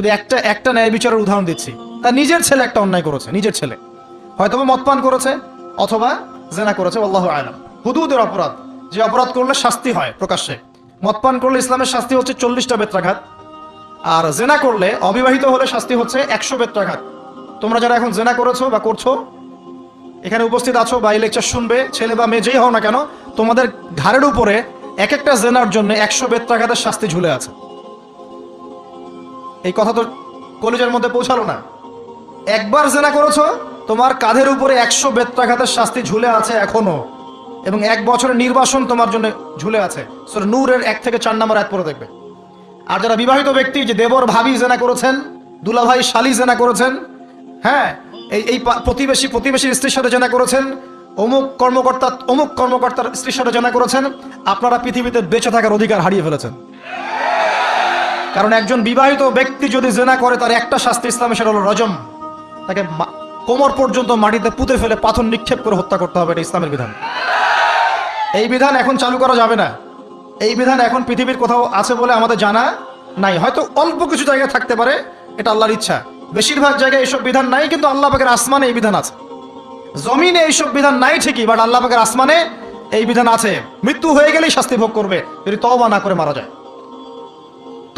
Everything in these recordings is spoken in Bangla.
শুধু একটা একটা ন্যায় বিচারের উদাহরণ দিচ্ছি। তার নিজের ছেলে একটা অন্যায় করেছে, নিজের ছেলে। হয়তো মদপান করেছে, অথবা জেনা করেছে, আল্লাহ আলম। হুদুদের অপরাধ, যে অপরাধ করলে শাস্তি হয় প্রকাশ্যে। মদপান করলে ইসলামের শাস্তি হচ্ছে চল্লিশটা বেত্রাঘাত, আর জেনা করলে অবিবাহিত হলে শাস্তি হচ্ছে একশো বেত্রাঘাত। তোমরা যারা এখন জেনা করেছ বা করছ, এখানে উপস্থিত আছো বা এই লেকচার শুনবে, ছেলে বা মেয়ে যেই হও না কেন, তোমাদের ঘাড়ের উপরে এক একটা জেনার জন্য একশো বেত্রাঘাতের শাস্তি ঝুলে আছে। এই কথা তো কলেজের মধ্যে পৌঁছালো না। একবার জেনা করেছ, তোমার কাঁধের উপরে একশো বেত্রাঘাতের শাস্তি ঝুলে আছে এখনও, এবং এক বছরের নির্বাসন তোমার জন্য ঝুলে আছে। সর নূরের এক থেকে চার নম্বর এক পরে দেখবে। আর যারা বিবাহিত ব্যক্তি, যে দেবর ভাবি জেনা করেছেন, দুলাভাই শালি জেনা করেছেন হ্যাঁ এই এই প্রতিবেশী প্রতিবেশীর স্ত্রীর সাথে জেনা করেছেন, অমুক কর্মকর্তা অমুক কর্মকর্তার স্ত্রীর সাথে জেনা করেছেন, আপনারা পৃথিবীতে বেঁচে থাকার অধিকার হারিয়ে ফেলেছেন। কারণ একজন বিবাহিত ব্যক্তি যদি জেনা করে, তার একটা শাস্তি ইসলামে, সেটা হলো রজম। তাকে কোমর পর্যন্ত মাটিতে পুঁতে ফেলে পাথর নিক্ষেপ করে হত্যা করতে হবে, এটা ইসলামের বিধান। এই বিধান এখন চালু করা যাবে না। এই বিধান এখন পৃথিবীর কোথাও আছে বলে আমাদের জানা নাই। হয়তো অল্প কিছু জায়গায় থাকতে পারে, এটা আল্লাহর ইচ্ছা। বেশিরভাগ জায়গায় এইসব বিধান নাই, কিন্তু আল্লাহ পাকের আসমানে এই বিধান আছে। জমিনে এইসব বিধান নাই ঠিকই, বাট আল্লাহ পাকের আসমানে এই বিধান আছে। মৃত্যু হয়ে গেলেই শাস্তি ভোগ করবে, যদি তওবা না করে মারা যায়।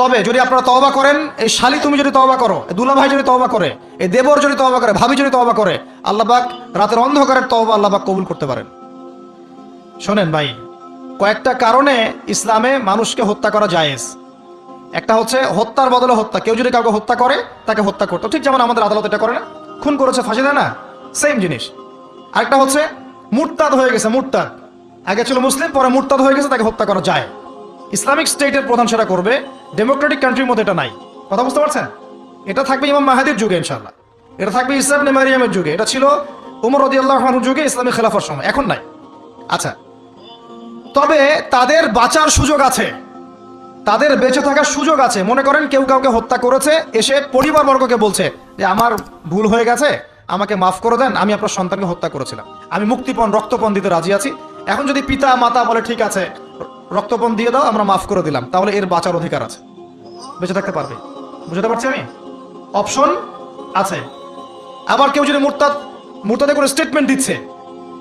তবে যদি আপনারা তওবা করেন, এই শালি তুমি যদি তওবা করো দুলা ভাই যদি তওবা করে, এই দেবর যদি তওবা করে, ভাবি যদি তওবা করে, আল্লাহ পাক রাতের অন্ধকারের তওবা আল্লাহ পাক কবুল করতে পারেন। শোনেন ভাই, কয়েকটা কারণে ইসলামে মানুষকে হত্যা করা জায়েজ। একটা হচ্ছে হত্যার বদলে হত্যা। কেউ যদি কাউকে হত্যা করে, তাকে হত্যা করতো ঠিক যেমন আমাদের আদালত এটা করে না। খুন করেছে, ফাঁসি দেয় না? সেম জিনিস। আরেকটা হচ্ছে মুরতাদ হয়ে গেছে, মুরতাদ। আগে ছিল মুসলিম, পরে মুরতাদ হয়ে গেছে, তাকে হত্যা করা যায়। ইসলামিক স্টেটের প্রধান সেটা করবে ডেমোক্রেটিক কান্ট্রির মধ্যে এটা নাই। কথা বুঝতে পারছেন? এটা থাকবে ইমাম মাহাদির যুগে ইনশাল্লাহ এটা থাকবে ইসলাম মারিয়ামের যুগে। এটা ছিল উমর রদি আল্লাহ যুগে ইসলামী খেলাফার সময়। এখন নাই। আচ্ছা। তবে তাদের বাঁচার সুযোগ আছে। তাদের বেঁচে থাকার সুযোগ আছে। মনে করেন কেউ কাউকে হত্যা করেছে, এসে পরিবারবর্গকে বলছে যে, আমার ভুল হয়ে গেছে, আমাকে মাফ করে দেন, আমি আপনার সন্তানকে হত্যা করেছিলাম। আমি মুক্তিপণ, রক্তপণ দিতে রাজি আছি। এখন যদি পিতা মাতা বলে, ঠিক আছে রক্তপণ দিয়ে দাও, আমরা মাফ করে দিলাম। তাহলে এর বাঁচার অধিকার আছে। বেঁচে থাকতে পারবে। বুঝতে পারছি আমি? অপশন আছে। আবার কেউ যদি মুরতাদ মুরতাদে করে স্টেটমেন্ট দিচ্ছে,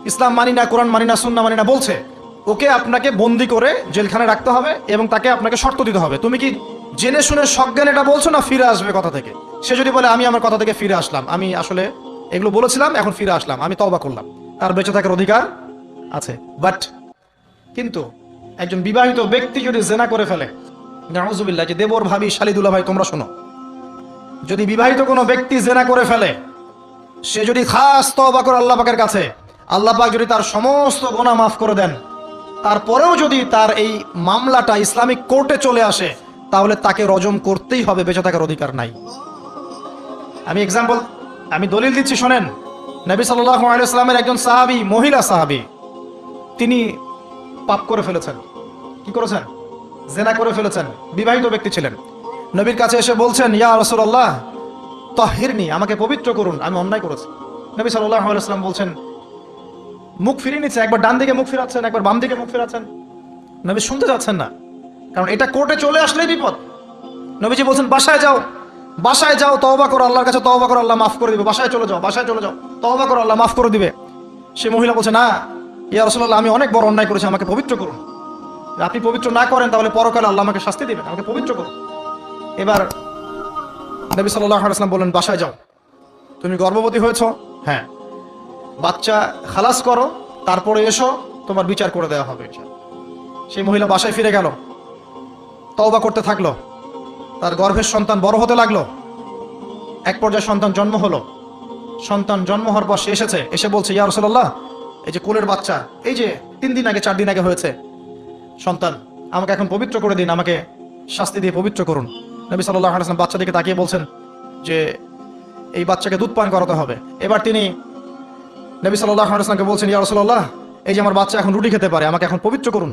ইসলাম মানি না, কোরআন মানি না সুন্না মানি না বলছে, ওকে আপনাকে বন্দি করে জেলখানে রাখতে হবে এবং তাকে আপনাকে শর্ত দিতে হবে। তুমি কি জেনে শুনে সজ্ঞান এটা বলছো না ফিরে আসবে কথা থেকে? সে যদি বলে, আমি আমার কথা থেকে ফিরে আসলাম। আমি আসলে এগুলো বলেছিলাম, এখন ফিরে আসলাম। আমি তবা করলাম। তার বেঁচে থাকার অধিকার আছে। বাট কিন্তু একজন বিবাহিত ব্যক্তি যদি জেনা করে ফেলে, নাউজুবিল্লাহ, যে দেবর ভাবি শালিদুল্লাহ ভাই তোমরা শোনো। যদি বিবাহিত কোনো ব্যক্তি জেনা করে ফেলে, সে যদি খাস তওবা করে আল্লাহ পাকের কাছে, আল্লাহ পাক যদি তার সমস্ত গোনা মাফ করে দেন, তারপরেও যদি তার এই মামলাটা ইসলামিক কোর্টে চলে আসে, তাহলে তাকে রজম করতেই হবে, বেঁচে থাকার অধিকার নাই। আমি এক্সাম্পল আমি দলিল দিচ্ছি, শোনেন। নবী সাল্লাহ আলাইসলামের একজন সাহাবি, মহিলা সাহাবি, তিনি পাপ করে ফেলেছেন। কি করেছেন? জেনা করে ফেলেছেন। বিবাহিত ব্যক্তি ছিলেন। নবীর কাছে এসে বলছেন, ইয়া রসুল্লাহ তহিরনি, আমাকে পবিত্র করুন, আমি অন্যায় করেছি। নবী আলাইসলাম বলছেন, মুখ ফিরিয়ে নিচ্ছে, একবার ডান দিকে মুখ ফিরাচ্ছেন, একবার বাম দিকে মুখ ফিরাচ্ছেন। নবী শুনতে যাচ্ছেন না, কারণ এটা কোর্টে চলে আসলেই বিপদ। নবীজি বলছেন, বাসায় যাও বাসায় যাও, তওবা করো, আল্লাহর কাছে তওবা করো, আল্লাহ মাফ করে দিবে। বাসায় চলে যাও, বাসায় চলে যাও, তওবা করো, আল্লাহ মাফ করে দিবে। সে মহিলা বলছে, না ইয়া রসুল্লাহ আমি অনেক বড় অন্যায় করেছি, আমাকে পবিত্র করুন। আপনি পবিত্র না করেন, তাহলে পরকালে আল্লাহ আমাকে শাস্তি দিবেন আমাকে পবিত্র করুন। এবার নবী সাল্লাহ আলাইসলাম বললেন, বাসায় যাও। তুমি গর্ভবতী হয়েছো? হ্যাঁ। বাচ্চা খালাস করো, তারপরে এসো, তোমার বিচার করে দেওয়া হবে। সেই মহিলা বাসায় ফিরে গেল। তওবা করতে থাকল। তার গর্ভের সন্তান বড় হতে লাগল। এক পর্যায়ে সন্তান জন্ম হলো। সন্তান জন্ম হওয়ার পর সে এসেছে, এসে বলছে, ইয়া রসল্লাহ এই যে কোলের বাচ্চা, এই যে তিন দিন আগে, চার দিন আগে হয়েছে। সন্তান, আমাকে এখন পবিত্র করে দিন, আমাকে শাস্তি দিয়ে পবিত্র করুন। নবী সাল্লাহ আলাইসলাম বাচ্চা দিকে তাকিয়ে বলছেন যে, এই বাচ্চাকে দুধ পান করাতে হবে। এবার তিনি নবী সাল্লাহ আলাইসলামকে বলছেন, ইয়া রসল্লাহ এই যে আমার বাচ্চা এখন রুটি খেতে পারে, আমাকে এখন পবিত্র করুন।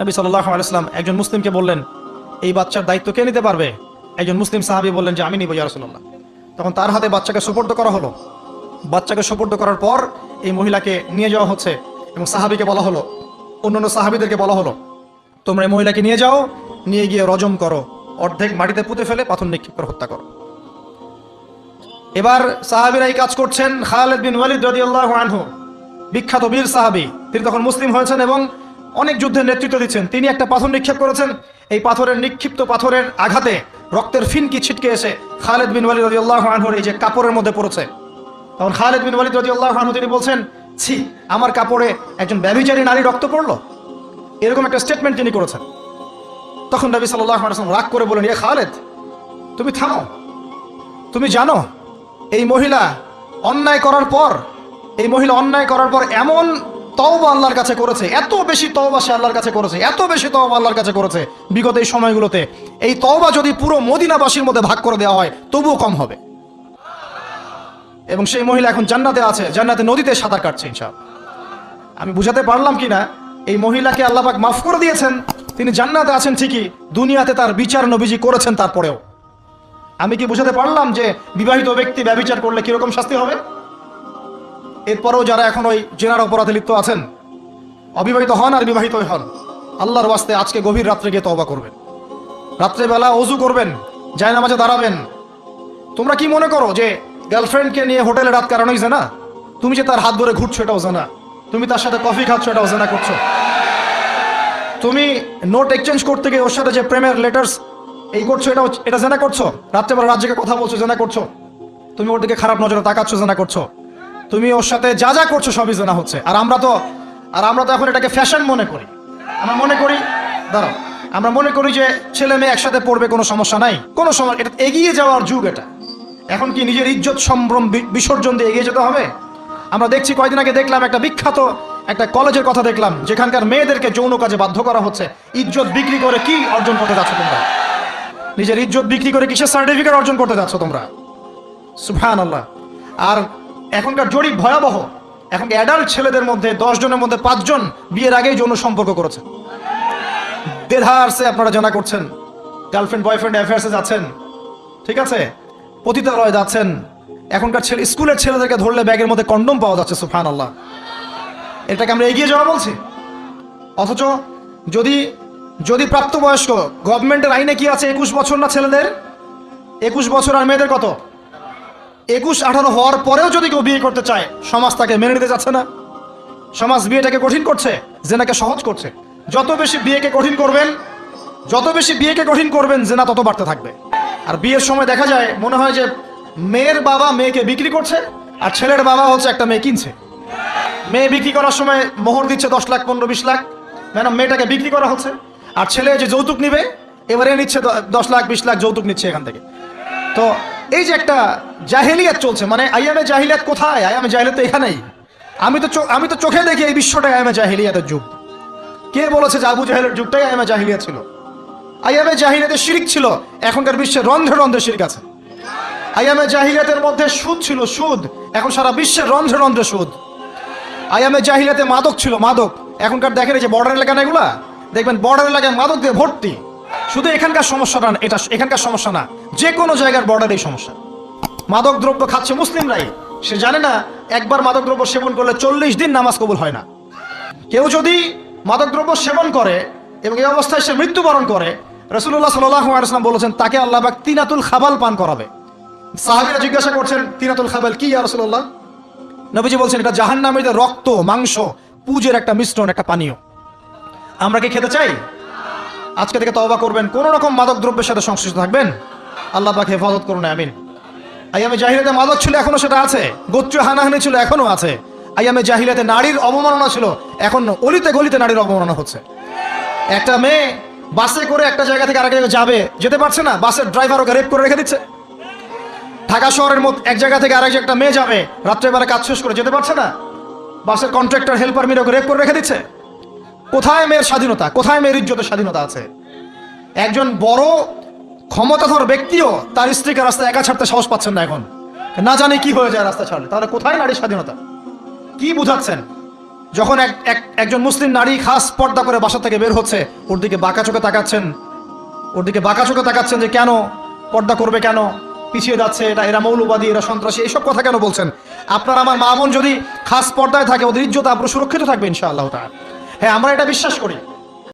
নবী সাল্লাহ আলাইসলাম একজন মুসলিমকে বললেন, এই বাচ্চার দায়িত্ব কে নিতে পারবে? একজন মুসলিম সাহাবি বললেন যে, আমি নিব, ইয়া রসল্লাহ তখন তার হাতে বাচ্চাকে সুপর্দ করা হলো। বাচ্চাকে সুপর্দ করার পর এই মহিলাকে নিয়ে যাওয়া হচ্ছে এবং সাহাবিকে বলা হলো, অন্যান্য সাহাবিদেরকে বলা হলো, তোমরা এই মহিলাকে নিয়ে যাও, নিয়ে গিয়ে রজম করো, অর্ধেক মাটিতে পুঁতে ফেলে, পাথর নিক্ষেপ করে হত্যা করো। এবার সাহাবিরা এই কাজ করছেন খালেদ বিন ওয়ালিদ রাদিয়াল্লাহু আনহু, বিখ্যাত বীর সাহাবী, তিনি তখন মুসলিম হয়েছেন এবং অনেক যুদ্ধের নেতৃত্ব দিচ্ছেন। তিনি একটা পাথর নিক্ষেপ করেছেন, এই পাথরের নিক্ষিপ্ত পাথরের আঘাতে রক্তের ফিনকি ছিটকে এসে খালেদ বিন ওয়ালিদ রাদিয়াল্লাহু আনহুর এই যে কাপড়ের মধ্যে পড়েছে তখন খালেদ বিন ওয়ালিদ রাদিয়াল্লাহু আনহু তিনি বলছেন, ছি, আমার কাপড়ে একজন ব্যভিচারী নারী রক্ত পড়ল। এরকম একটা স্টেটমেন্ট তিনি করেছেন। তখন নবী ওয়াসাল্লাম রাগ করে বলেন, ইয়া খালেদ, তুমি থামো। তুমি জানো, এই মহিলা অন্যায় করার পর, এই মহিলা অন্যায় করার পর এমন তওবা আল্লাহর কাছে করেছে, এত বেশি তওবা সে আল্লাহর কাছে করেছে, এত বেশি তওবা আল্লাহর কাছে করেছে, বিগত এই সময়গুলোতে এই তওবা যদি পুরো মদিনাবাসীর মধ্যে ভাগ করে দেওয়া হয়, তবুও কম হবে। এবং সেই মহিলা এখন জান্নাতে আছে, জান্নাতে নদীতে সাঁতার কাটছে ইনশাআল্লাহ। আমি বুঝাতে পারলাম কি না এই মহিলাকে আল্লাহবাক মাফ করে দিয়েছেন, তিনি জান্নাতে আছেন ঠিকই, দুনিয়াতে তার বিচার নবীজি করেছেন তারপরেও। আমি কি বুঝাতে পারলাম যে বিবাহিত ব্যক্তি ব্যবচার করলে কীরকম শাস্তি হবে? এরপরেও যারা এখন ওই জেনার অপরাধে লিপ্ত আছেন, অবিবাহিত হন আর বিবাহিত হন, আল্লাহর ওয়াস্তে আজকে গভীর রাত্রে গিয়ে তওবা করবেন। রাত্রেবেলা অজু করবেন যায় নামাজে দাঁড়াবেন। তোমরা কি মনে করো যে গার্লফ্রেন্ডকে নিয়ে হোটেলে রাত কারণই জানা? তুমি যে তার হাত ধরে ঘুরছো এটাও জানা। তুমি তার সাথে কফি খাচ্ছ এটাও জানা করছ। তুমি নোট এক্সচেঞ্জ করতে গিয়ে ওর সাথে যে প্রেমের লেটার্স এই করছ এটা এটা জানা করছ? রাত্রেবেলা রাজ্যকে কথা বলছো জানা করছ? তুমি ওর দিকে খারাপ নজরে তাকাচ্ছ জানা করছ? তুমি ওর সাথে যা যা করছ সবই জানা হচ্ছে। আর আমরা তো আর আমরা তো এখন এটাকে ফ্যাশন মনে করি। আমরা মনে করি দাঁড়াও। আমরা মনে করি যে ছেলে মেয়ে একসাথে পড়বে কোনো সমস্যা নাই। কোনো সময় এটা এগিয়ে যাওয়ার যুগ এটা। এখন কি নিজের ইজ্জত সম্ভ্রম বিসর্জন দিয়ে এগিয়ে যেতে হবে? আমরা দেখছি কয়দিন আগে দেখলাম একটা বিখ্যাত একটা কলেজের কথা দেখলাম, যেখানকার মেয়েদেরকে যৌন কাজে বাধ্য করা হচ্ছে। ইজ্জত বিক্রি করে কি অর্জন করতে যাচ্ছ তোমরা? নিজের ইজ্জত বিক্রি করে কিসের সার্টিফিকেট অর্জন করতে যাচ্ছ তোমরা? সুফহান আল্লাহ আর এখনকার জরিপ ভয়াবহ। এখন অ্যাডাল্ট ছেলেদের মধ্যে জনের মধ্যে পাঁচজন বিয়ের আগেই যৌন সম্পর্ক করেছে। দেধারসে আপনারা জানা করছেন। গার্লফ্রেন্ড বয়ফ্রেন্ড অ্যাফেয়ার্সে যাচ্ছেন। ঠিক আছে? পতিতালয়ে যাচ্ছেন। এখনকার ছেলে স্কুলের ছেলেদেরকে ধরলে ব্যাগের মধ্যে কন্ডম পাওয়া যাচ্ছে সুফহান আল্লাহ এটাকে আমরা এগিয়ে যাওয়া বলছি। অথচ যদি যদি প্রাপ্তবয়স্ক, গভর্নমেন্টের আইনে কি আছে? একুশ বছর না ছেলেদের? একুশ বছর আর মেয়েদের কত? একুশ আঠারো হওয়ার পরেও যদি কেউ বিয়ে করতে চায়, সমাজ তাকে মেনে নিতে যাচ্ছে না। সমাজ বিয়েটাকে কঠিন করছে, জেনাকে সহজ করছে। যত বেশি বিয়েকে কঠিন করবেন, যত বেশি বিয়েকে কঠিন করবেন, জেনা তত বাড়তে থাকবে। আর বিয়ের সময় দেখা যায়, মনে হয় যে মেয়ের বাবা মেয়েকে বিক্রি করছে, আর ছেলের বাবা হচ্ছে একটা মেয়ে কিনছে। মেয়ে বিক্রি করার সময় মোহর দিচ্ছে দশ লাখ, পনেরো, বিশ লাখ। ম্যাডাম মেয়েটাকে বিক্রি করা হচ্ছে, আর ছেলে যে যৌতুক নিবে, এবারে নিচ্ছে দশ লাখ, বিশ লাখ যৌতুক নিচ্ছে এখান থেকে। তো এই যে একটা জাহেলিয়াত চলছে মানে আইয়ামে জাহিলিয়াত কোথায়? আইয়ামে জাহিলিয়াত তো এখানেই। আমি তো আমি তো চোখে দেখি এই বিশ্বটাই আইয়ামে জাহিলিয়াতের যুগ। কে বলেছে যে আবু জাহেলের যুগটাই আইয়ামে জাহিলিয়াত ছিল? আইয়ামে জাহিলিয়াতের শিরিক ছিল। এখনকার বিশ্বে রন্ধ্রে রন্ধ্রে শিরিক আছে। আইয়ামে জাহিরাতের মধ্যে সুদ ছিল, সুদ। এখন সারা বিশ্বের রন্ধ্রে রন্ধ্রে সুদ। আইয়ামে জাহিরাতে মাদক ছিল, মাদক। এখনকার দেখেন এই যে বর্ডার এলাকা না এগুলা? দেখবেন বর্ডার এলাকায় মাদক দিয়ে ভর্তি। শুধু এখানকার সমস্যাটা এটা এখানকার সমস্যা না যে কোনো জায়গার বর্ডারেই সমস্যা। মাদক দ্রব্য খাচ্ছে মুসলিমরাই। সে জানে না, একবার মাদক দ্রব্য সেবন করলে চল্লিশ দিন নামাজ কবুল হয় না। কেউ যদি মাদকদ্রব্য সেবন করে এবং এই অবস্থায় সে মৃত্যুবরণ করে রসুল্লাহ সাল্লাম বলেছেন, তাকে আল্লাহ তিনাতুল খাবাল পান করাবে। সাহাবিরা জিজ্ঞাসা করছেন, তিনাতুল খাবাল কি রসুল্লাহ নবীজি বলছেন, এটা জাহান নামের রক্ত, মাংস, পুজের একটা মিশ্রণ, একটা পানীয়। আমরা কি খেতে চাই? আজকে থেকে তওবা করবেন, কোন রকম মাদক দ্রব্যের সাথে সংশ্লিষ্ট থাকবেন? আল্লাহ পাক হেফাজত করুন, আমিন। আইয়ামে জাহিলাতে মাদক ছিল, এখনও সেটা আছে। গোত্র হানাহানি ছিল, এখনও আছে। আইয়ামে জাহিলাতে নারীর অবমাননা ছিল, এখন অলিতে গলিতে নারীর অবমাননা হচ্ছে। একটা মেয়ে বাসে করে একটা জায়গা থেকে আরেক জায়গায় যাবে, যেতে পারছে না। বাসের ড্রাইভার ওকে রেপ করে রেখে দিচ্ছে। ঢাকা শহরের মধ্যে এক জায়গা থেকে আরেক একটা মেয়ে যাবে, রাত্রেবেলা কাজ শেষ করে যেতে পারছে না। বাসের কন্ট্রাক্টর হেল্পার মিলে ওকে রেপ করে রেখে দিচ্ছে। কোথায় মেয়ের স্বাধীনতা? কোথায় মেয়ের ইজ্জতের স্বাধীনতা আছে? একজন বড়, ক্ষমতাধর ব্যক্তিও তার স্ত্রীকে রাস্তায় একা ছাড়তে সাহস পাচ্ছেন না এখন। না জানি কি হয়ে যায় রাস্তা ছাড়লে। তাহলে কোথায় নারীর স্বাধীনতা? কি বুঝাচ্ছেন? যখন এক এক- একজন মুসলিম নারী খাস পর্দা করে বাসা থেকে বের হচ্ছে, ওর দিকে বাঁকা চোখে তাকাচ্ছেন। ওর দিকে বাঁকা চোখে তাকাচ্ছেন যে, কেন? পর্দা করবে কেন? পিছিয়ে যাচ্ছে, এটা এরা মৌলবাদী, এরা সন্ত্রাসী এইসব কথা কেন বলছেন? আপনার আমার মা বোন যদি খাস পর্দায় থাকে, ওদের ইজ্জত আপনার সুরক্ষিত থাকবে ইনশাআল্লাহ হ্যাঁ আমরা এটা বিশ্বাস করি।